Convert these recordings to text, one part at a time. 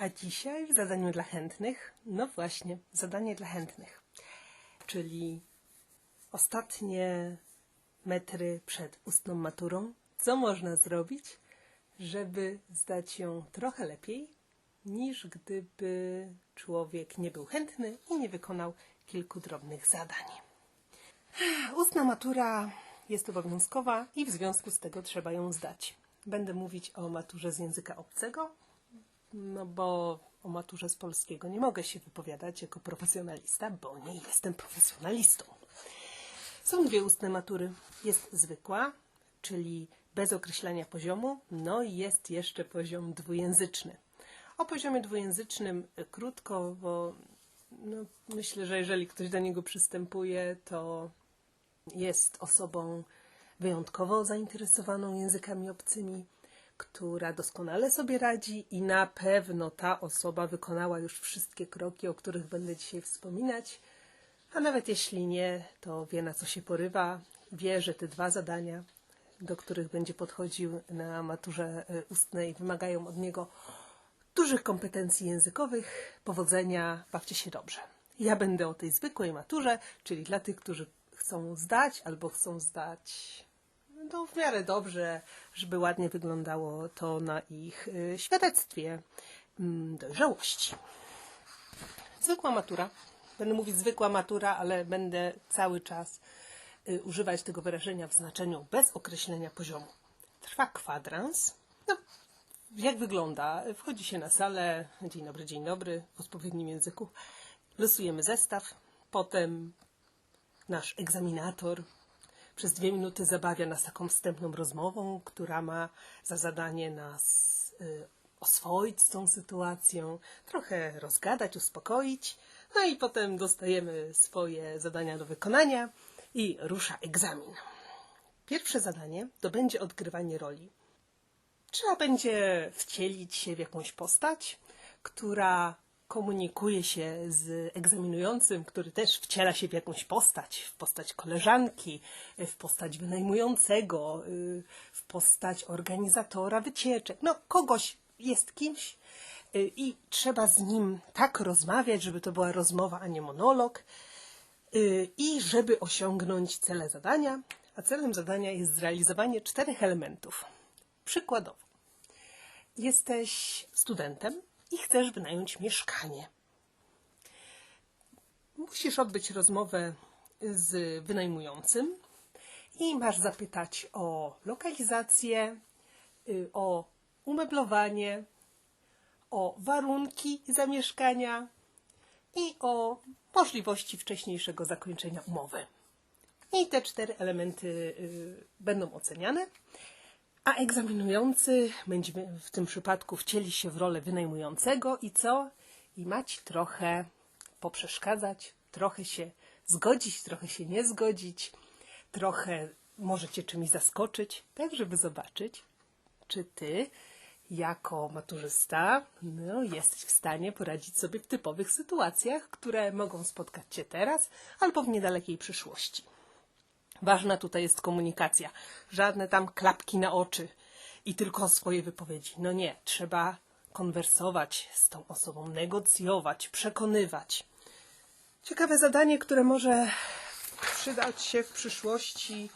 A dzisiaj w zadaniu dla chętnych, no właśnie, zadanie dla chętnych, czyli ostatnie metry przed ustną maturą. Co można zrobić, żeby zdać ją trochę lepiej, niż gdyby człowiek nie był chętny i nie wykonał kilku drobnych zadań. Ustna matura jest obowiązkowa i w związku z tego trzeba ją zdać. Będę mówić o maturze z języka obcego, no bo o maturze z polskiego nie mogę się wypowiadać jako profesjonalista, bo nie jestem profesjonalistą. Są dwie ustne matury. Jest zwykła, czyli bez określania poziomu, no i jest jeszcze poziom dwujęzyczny. O poziomie dwujęzycznym krótko, bo no, myślę, że jeżeli ktoś do niego przystępuje, to jest osobą wyjątkowo zainteresowaną językami obcymi, która doskonale sobie radzi i na pewno ta osoba wykonała już wszystkie kroki, o których będę dzisiaj wspominać. A nawet jeśli nie, to wie na co się porywa, wie, że te dwa zadania, do których będzie podchodził na maturze y, ustnej, wymagają od niego dużych kompetencji językowych, powodzenia, bawcie się dobrze. Ja będę o tej zwykłej maturze, czyli dla tych, którzy chcą zdać albo chcą zdać no, w miarę dobrze, żeby ładnie wyglądało to na ich y, świadectwie mm, dojrzałości. Zwykła matura. Będę mówić zwykła matura, ale będę cały czas y, używać tego wyrażenia w znaczeniu bez określenia poziomu. Trwa kwadrans. No, jak wygląda? Wchodzi się na salę. Dzień dobry, dzień dobry, w odpowiednim języku. Losujemy zestaw. Potem nasz egzaminator przez dwie minuty zabawia nas taką wstępną rozmową, która ma za zadanie nas y, oswoić z tą sytuacją, trochę rozgadać, uspokoić. No i potem dostajemy swoje zadania do wykonania i rusza egzamin. Pierwsze zadanie to będzie odgrywanie roli. Trzeba będzie wcielić się w jakąś postać, która komunikuje się z egzaminującym, który też wciela się w jakąś postać, w postać koleżanki, w postać wynajmującego, y, w postać organizatora wycieczek. No, kogoś jest kimś y, i trzeba z nim tak rozmawiać, żeby to była rozmowa, a nie monolog y, i żeby osiągnąć cele zadania. A celem zadania jest zrealizowanie czterech elementów. Przykładowo, jesteś studentem, i chcesz wynająć mieszkanie. Musisz odbyć rozmowę z wynajmującym i masz zapytać o lokalizację, y, o umeblowanie, o warunki zamieszkania i o możliwości wcześniejszego zakończenia umowy. I te cztery elementy y, będą oceniane a egzaminujący będzie w tym przypadku wcieli się w rolę wynajmującego i co? I mać trochę poprzeszkadzać, trochę się zgodzić, trochę się nie zgodzić, trochę możecie czymś zaskoczyć, tak żeby zobaczyć, czy ty jako maturzysta no, jesteś w stanie poradzić sobie w typowych sytuacjach, które mogą spotkać cię teraz albo w niedalekiej przyszłości. Ważna tutaj jest komunikacja. Żadne tam klapki na oczy i tylko swoje wypowiedzi. No nie, trzeba konwersować z tą osobą, negocjować, przekonywać. Ciekawe zadanie, które może przydać się w przyszłości.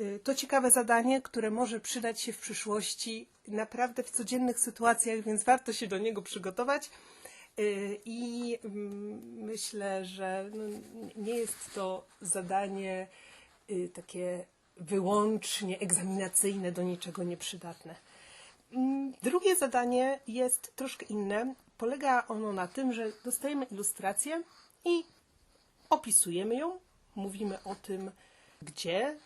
Y, to ciekawe zadanie, które może przydać się w przyszłości naprawdę w codziennych sytuacjach, więc warto się do niego przygotować. Y, I mm, myślę, że no, nie jest to zadanie takie wyłącznie egzaminacyjne, do niczego nieprzydatne. Mm, drugie zadanie jest troszkę inne. Polega ono na tym, że dostajemy ilustrację i opisujemy ją, mówimy o tym, gdzie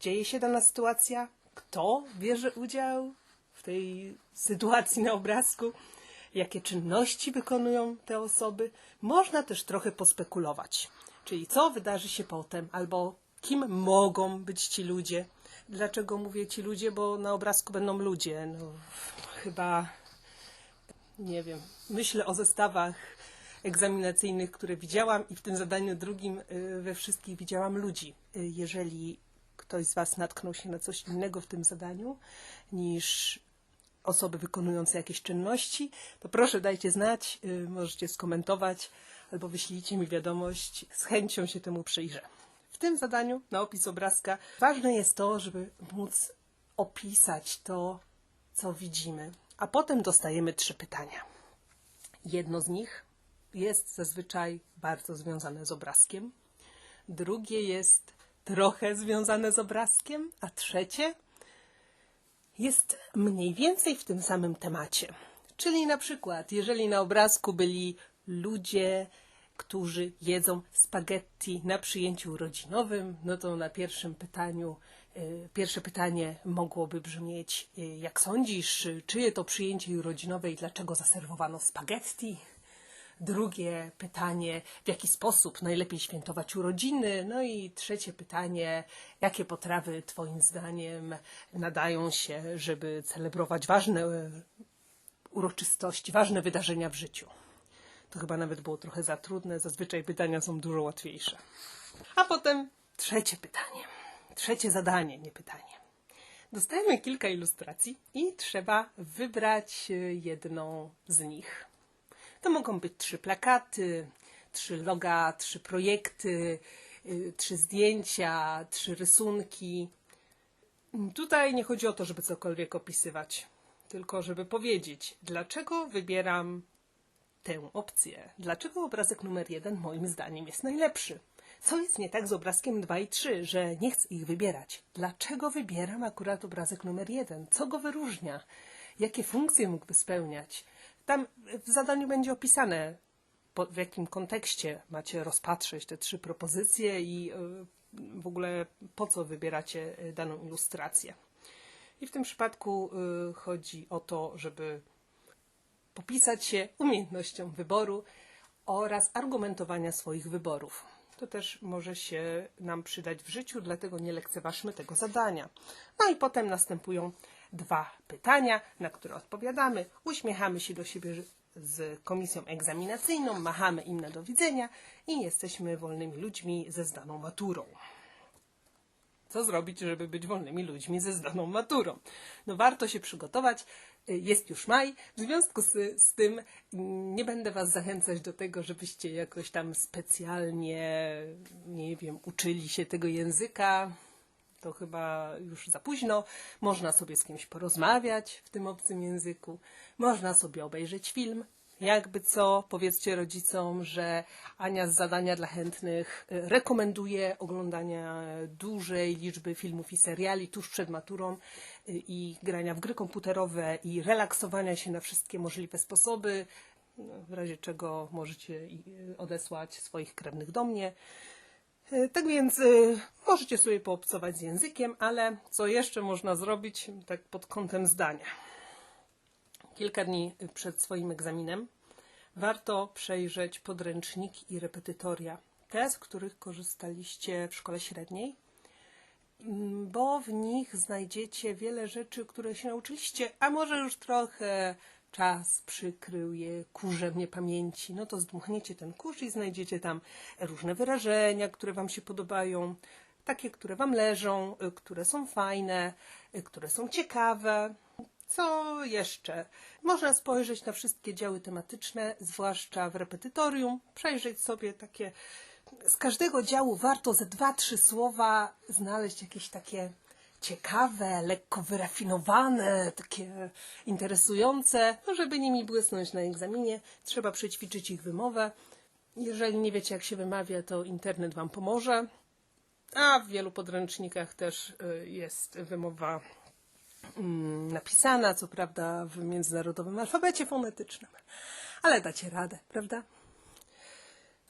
dzieje się dana sytuacja, kto bierze udział w tej sytuacji na obrazku, jakie czynności wykonują te osoby. Można też trochę pospekulować, czyli co wydarzy się potem, albo kim mogą być ci ludzie. Dlaczego mówię ci ludzie? Bo na obrazku będą ludzie. No, chyba nie wiem. Myślę o zestawach egzaminacyjnych, które widziałam i w tym zadaniu drugim y, we wszystkich widziałam ludzi. Y, jeżeli ktoś z Was natknął się na coś innego w tym zadaniu niż osoby wykonujące jakieś czynności, to proszę dajcie znać, y, możecie skomentować albo wyślijcie mi wiadomość, z chęcią się temu przyjrzę. Tym zadaniu na opis obrazka ważne jest to, żeby móc opisać to, co widzimy, a potem dostajemy trzy pytania. Jedno z nich jest zazwyczaj bardzo związane z obrazkiem, drugie jest trochę związane z obrazkiem, a trzecie jest mniej więcej w tym samym temacie. Czyli na przykład, jeżeli na obrazku byli ludzie, którzy jedzą spaghetti na przyjęciu urodzinowym, no to na pierwszym pytaniu, y, pierwsze pytanie mogłoby brzmieć, y, jak sądzisz, czyje to przyjęcie urodzinowe i dlaczego zaserwowano spaghetti? Drugie pytanie, w jaki sposób najlepiej świętować urodziny? No i trzecie pytanie, jakie potrawy Twoim zdaniem nadają się, żeby celebrować ważne e, uroczystości, ważne wydarzenia w życiu? To chyba nawet było trochę za trudne, zazwyczaj pytania są dużo łatwiejsze. A potem trzecie pytanie, trzecie zadanie, nie pytanie. Dostajemy kilka ilustracji i trzeba wybrać e, jedną z nich. To mogą być trzy plakaty, trzy loga, trzy projekty, y, trzy zdjęcia, trzy rysunki. Tutaj nie chodzi o to, żeby cokolwiek opisywać, tylko żeby powiedzieć, dlaczego wybieram tę opcję. Dlaczego obrazek numer jeden moim zdaniem jest najlepszy? Co jest nie tak z obrazkiem 2 i 3, że nie chcę ich wybierać? Dlaczego wybieram akurat obrazek numer jeden? Co go wyróżnia? Jakie funkcje mógłby spełniać? Tam w zadaniu będzie opisane, w jakim kontekście macie rozpatrzeć te trzy propozycje i y, w ogóle po co wybieracie y, daną ilustrację. I w tym przypadku y, chodzi o to, żeby popisać się umiejętnością wyboru oraz argumentowania swoich wyborów. To też może się nam przydać w życiu, dlatego nie lekceważmy tego zadania. No i potem następują dwa pytania, na które odpowiadamy. Uśmiechamy się do siebie z komisją egzaminacyjną, machamy im na do widzenia i jesteśmy wolnymi ludźmi ze zdaną maturą. Co zrobić, żeby być wolnymi ludźmi ze zdaną maturą? No warto się przygotować. Jest już maj. W związku z, z tym nie będę Was zachęcać do tego, żebyście jakoś tam specjalnie, nie wiem, uczyli się tego języka to chyba już za późno. Można sobie z kimś porozmawiać w tym obcym języku, można sobie obejrzeć film. Jakby co, powiedzcie rodzicom, że Ania z zadania dla chętnych y, rekomenduje oglądania dużej liczby filmów i seriali tuż przed maturą y, i grania w gry komputerowe i relaksowania się na wszystkie możliwe sposoby, no, w razie czego możecie y, odesłać swoich krewnych do mnie. Tak więc możecie sobie poobcować z językiem, ale co jeszcze można zrobić tak pod kątem zdania? Kilka dni przed swoim egzaminem warto przejrzeć podręczniki i repetytoria, te, z których korzystaliście w szkole średniej, bo w nich znajdziecie wiele rzeczy, które się nauczyliście, a może już trochę czas przykrył je kurzem niepamięci, no to zdmuchniecie ten kurz i znajdziecie tam różne wyrażenia, które Wam się podobają, takie, które Wam leżą, y, które są fajne, y, które są ciekawe. Co jeszcze? Można spojrzeć na wszystkie działy tematyczne, zwłaszcza w repetytorium, przejrzeć sobie takie. Z każdego działu warto ze dwa, trzy słowa znaleźć jakieś takie ciekawe, lekko wyrafinowane, takie interesujące, no żeby nimi błysnąć na egzaminie, trzeba przećwiczyć ich wymowę. Jeżeli nie wiecie, jak się wymawia, to internet Wam pomoże. A w wielu podręcznikach też y, jest wymowa napisana, co prawda w międzynarodowym alfabecie fonetycznym, ale dacie radę, prawda?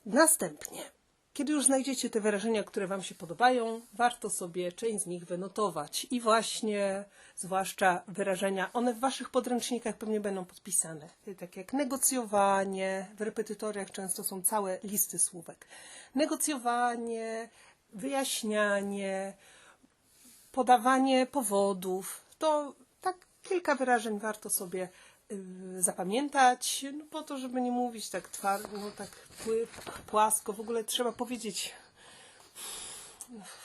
Następnie kiedy już znajdziecie te wyrażenia, które Wam się podobają, warto sobie część z nich wynotować. I właśnie, zwłaszcza wyrażenia, one w Waszych podręcznikach pewnie będą podpisane. Tak jak negocjowanie, w repetytoriach często są całe listy słówek. Negocjowanie, wyjaśnianie, podawanie powodów. To tak kilka wyrażeń warto sobie Y, zapamiętać, no po to, żeby nie mówić tak twardo, no tak płasko. W ogóle trzeba powiedzieć.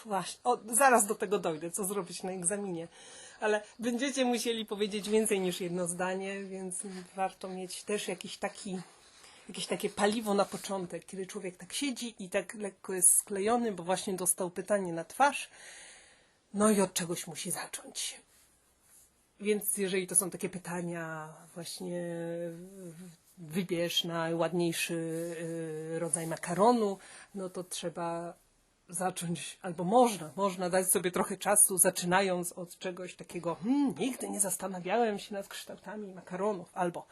Właśnie, o, zaraz do tego dojdę, co zrobić na egzaminie. ale będziecie musieli powiedzieć więcej niż jedno zdanie, więc warto mieć też jakiś taki, jakieś takie paliwo na początek, kiedy człowiek tak siedzi i tak lekko jest sklejony, bo właśnie dostał pytanie na twarz, no i od czegoś musi zacząć. Więc jeżeli to są takie pytania, właśnie wybierz najładniejszy y, rodzaj makaronu, no to trzeba zacząć, albo można, można dać sobie trochę czasu, zaczynając od czegoś takiego, hmm, nigdy nie zastanawiałem się nad kształtami makaronów, albo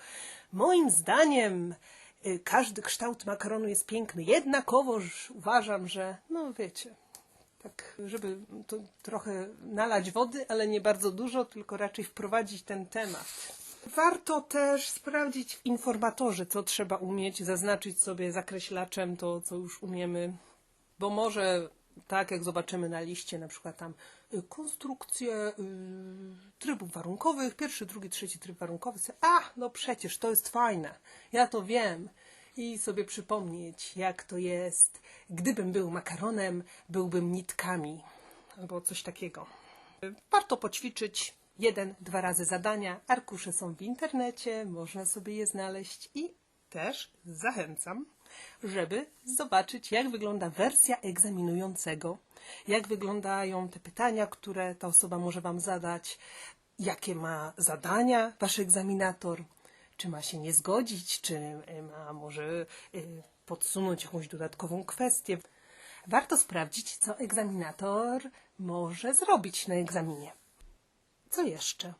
moim zdaniem y, każdy kształt makaronu jest piękny, jednakowoż uważam, że, no wiecie, tak, żeby to trochę nalać wody, ale nie bardzo dużo, tylko raczej wprowadzić ten temat. Warto też sprawdzić w informatorze, co trzeba umieć, zaznaczyć sobie zakreślaczem to, co już umiemy, bo może tak jak zobaczymy na liście, na przykład tam y, konstrukcje y, trybów warunkowych, pierwszy, drugi, trzeci tryb warunkowy, a no przecież to jest fajne, ja to wiem i sobie przypomnieć, jak to jest. Gdybym był makaronem, byłbym nitkami albo coś takiego. Warto poćwiczyć jeden, dwa razy zadania. Arkusze są w internecie, można sobie je znaleźć i też zachęcam, żeby zobaczyć, jak wygląda wersja egzaminującego, jak wyglądają te pytania, które ta osoba może Wam zadać, jakie ma zadania Wasz egzaminator, czy ma się nie zgodzić, czy ma może y, podsunąć jakąś dodatkową kwestię. Warto sprawdzić, co egzaminator może zrobić na egzaminie. Co jeszcze?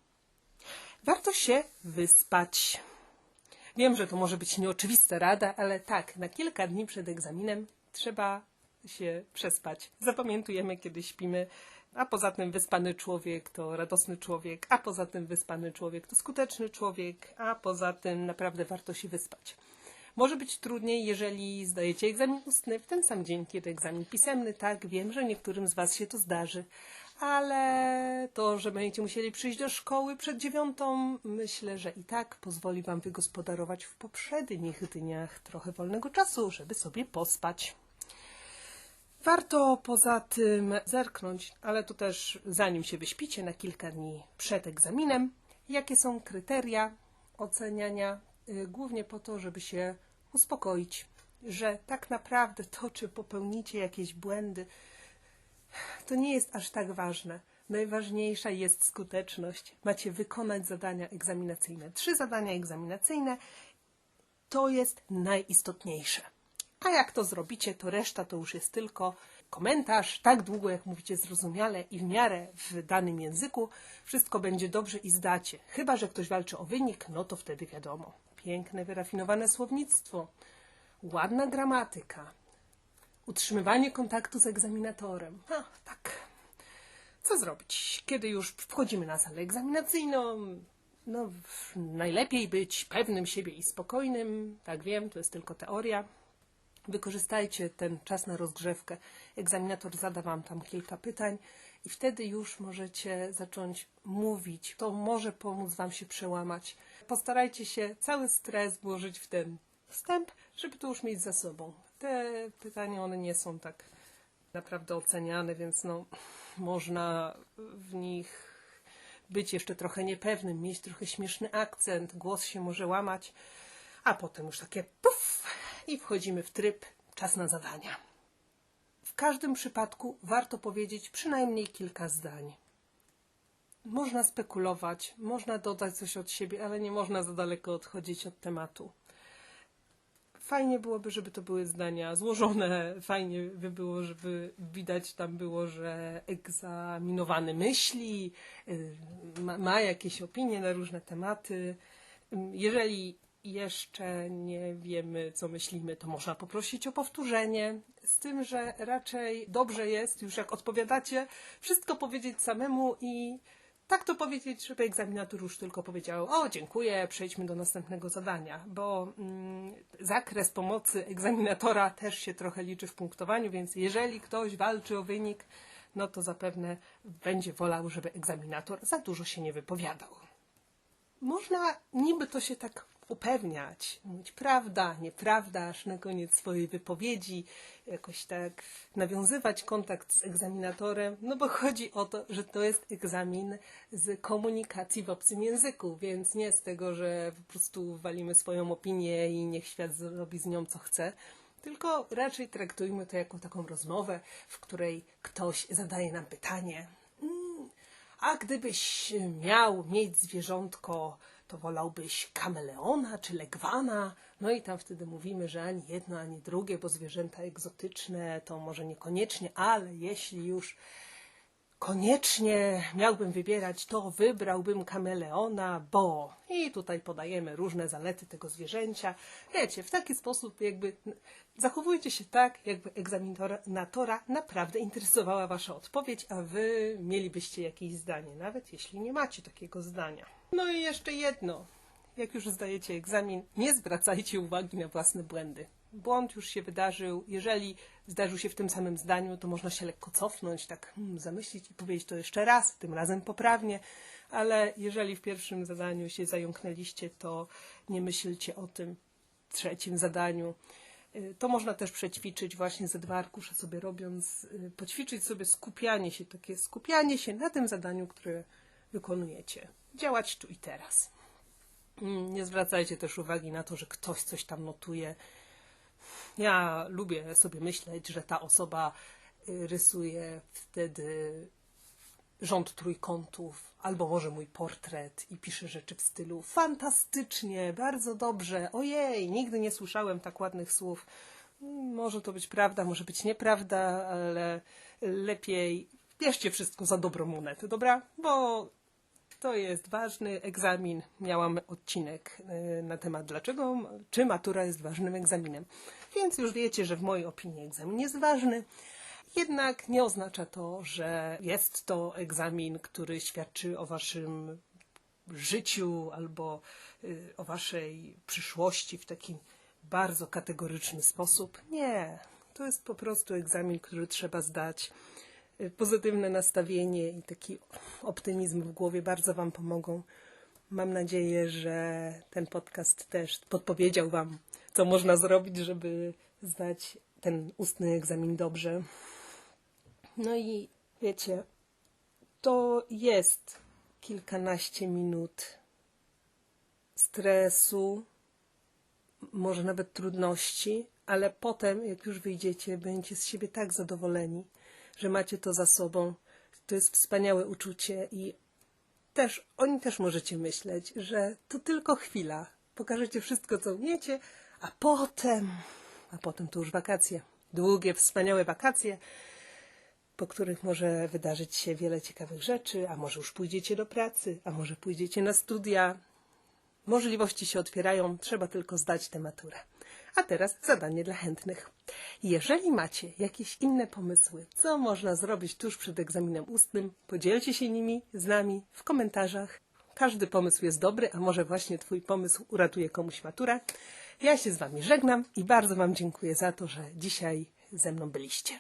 Warto się wyspać. Wiem, że to może być nieoczywista rada, ale tak, na kilka dni przed egzaminem trzeba się przespać. Zapamiętujemy, kiedy śpimy, a poza tym wyspany człowiek to radosny człowiek, a poza tym wyspany człowiek to skuteczny człowiek, a poza tym naprawdę warto się wyspać. Może być trudniej, jeżeli zdajecie egzamin ustny w ten sam dzień, kiedy egzamin pisemny. Tak, wiem, że niektórym z Was się to zdarzy, ale to, że będziecie musieli przyjść do szkoły przed dziewiątą, myślę, że i tak pozwoli Wam wygospodarować w poprzednich dniach trochę wolnego czasu, żeby sobie pospać. Warto poza tym zerknąć, ale to też zanim się wyśpicie na kilka dni przed egzaminem, jakie są kryteria oceniania, y, głównie po to, żeby się uspokoić, że tak naprawdę to, czy popełnicie jakieś błędy, to nie jest aż tak ważne. Najważniejsza jest skuteczność. Macie wykonać zadania egzaminacyjne. Trzy zadania egzaminacyjne to jest najistotniejsze. A jak to zrobicie, to reszta to już jest tylko komentarz, tak długo jak mówicie zrozumiale i w miarę w danym języku, wszystko będzie dobrze i zdacie. Chyba, że ktoś walczy o wynik, no to wtedy wiadomo. Piękne, wyrafinowane słownictwo, ładna gramatyka, utrzymywanie kontaktu z egzaminatorem. A, tak. Co zrobić, kiedy już wchodzimy na salę egzaminacyjną? No, najlepiej być pewnym siebie i spokojnym. Tak wiem, to jest tylko teoria. Wykorzystajcie ten czas na rozgrzewkę. Egzaminator zada Wam tam kilka pytań i wtedy już możecie zacząć mówić. To może pomóc Wam się przełamać. Postarajcie się cały stres włożyć w ten wstęp, żeby to już mieć za sobą. Te pytania, one nie są tak naprawdę oceniane, więc no, można w nich być jeszcze trochę niepewnym, mieć trochę śmieszny akcent, głos się może łamać, a potem już takie puf i wchodzimy w tryb czas na zadania. W każdym przypadku warto powiedzieć przynajmniej kilka zdań. Można spekulować, można dodać coś od siebie, ale nie można za daleko odchodzić od tematu. Fajnie byłoby, żeby to były zdania złożone, fajnie by było, żeby widać tam było, że egzaminowany myśli, y, ma, ma jakieś opinie na różne tematy. Jeżeli jeszcze nie wiemy, co myślimy, to można poprosić o powtórzenie. Z tym, że raczej dobrze jest, już jak odpowiadacie, wszystko powiedzieć samemu i tak to powiedzieć, żeby egzaminator już tylko powiedział: O, dziękuję, przejdźmy do następnego zadania, bo mm, zakres pomocy egzaminatora też się trochę liczy w punktowaniu, więc jeżeli ktoś walczy o wynik, no to zapewne będzie wolał, żeby egzaminator za dużo się nie wypowiadał. Można niby to się tak upewniać, mówić prawda, nieprawda, aż na koniec swojej wypowiedzi jakoś tak nawiązywać kontakt z egzaminatorem, no bo chodzi o to, że to jest egzamin z komunikacji w obcym języku, więc nie z tego, że po prostu walimy swoją opinię i niech świat zrobi z nią co chce, tylko raczej traktujmy to jako taką rozmowę, w której ktoś zadaje nam pytanie. "Mm, A gdybyś miał mieć zwierzątko, to wolałbyś kameleona czy legwana? No i tam wtedy mówimy, że ani jedno, ani drugie, bo zwierzęta egzotyczne to może niekoniecznie, ale jeśli już koniecznie miałbym wybierać, to wybrałbym kameleona, bo. I tutaj podajemy różne zalety tego zwierzęcia. Wiecie, w taki sposób jakby zachowujcie się tak, jakby egzaminatora naprawdę interesowała wasza odpowiedź, a wy mielibyście jakieś zdanie, nawet jeśli nie macie takiego zdania. No i jeszcze jedno. Jak już zdajecie egzamin, nie zwracajcie uwagi na własne błędy. Błąd już się wydarzył. Jeżeli zdarzył się w tym samym zdaniu, to można się lekko cofnąć, tak hmm, zamyślić i powiedzieć to jeszcze raz, tym razem poprawnie. Ale jeżeli w pierwszym zadaniu się zająknęliście, to nie myślcie o tym trzecim zadaniu. Y, To można też przećwiczyć właśnie ze dwa arkusze sobie robiąc, y, poćwiczyć sobie skupianie się, takie skupianie się na tym zadaniu, które wykonujecie. Działać tu i teraz. Mm, Nie zwracajcie też uwagi na to, że ktoś coś tam notuje. Ja lubię sobie myśleć, że ta osoba y, rysuje wtedy rząd trójkątów, albo może mój portret i pisze rzeczy w stylu fantastycznie, bardzo dobrze, ojej, nigdy nie słyszałem tak ładnych słów. Mm, Może to być prawda, może być nieprawda, ale lepiej bierzcie wszystko za dobrą monetę, dobra? Bo to jest ważny egzamin. Miałam odcinek y, na temat dlaczego, czy matura jest ważnym egzaminem. Więc już wiecie, że w mojej opinii egzamin jest ważny. Jednak nie oznacza to, że jest to egzamin, który świadczy o waszym życiu albo y, o waszej przyszłości w taki bardzo kategoryczny sposób. Nie, to jest po prostu egzamin, który trzeba zdać. Pozytywne nastawienie i taki optymizm w głowie bardzo Wam pomogą. Mam nadzieję, że ten podcast też podpowiedział Wam, co można zrobić, żeby zdać ten ustny egzamin dobrze. No i wiecie, to jest kilkanaście minut stresu, może nawet trudności, ale potem, jak już wyjdziecie, będziecie z siebie tak zadowoleni, że macie to za sobą. To jest wspaniałe uczucie i też, oni też możecie myśleć, że to tylko chwila. Pokażecie wszystko, co umiecie, a potem, a potem to już wakacje. Długie, wspaniałe wakacje, po których może wydarzyć się wiele ciekawych rzeczy, a może już pójdziecie do pracy, a może pójdziecie na studia. Możliwości się otwierają, trzeba tylko zdać tę maturę. A teraz zadanie dla chętnych. Jeżeli macie jakieś inne pomysły, co można zrobić tuż przed egzaminem ustnym, podzielcie się nimi z nami w komentarzach. Każdy pomysł jest dobry, a może właśnie Twój pomysł uratuje komuś maturę. Ja się z Wami żegnam i bardzo Wam dziękuję za to, że dzisiaj ze mną byliście.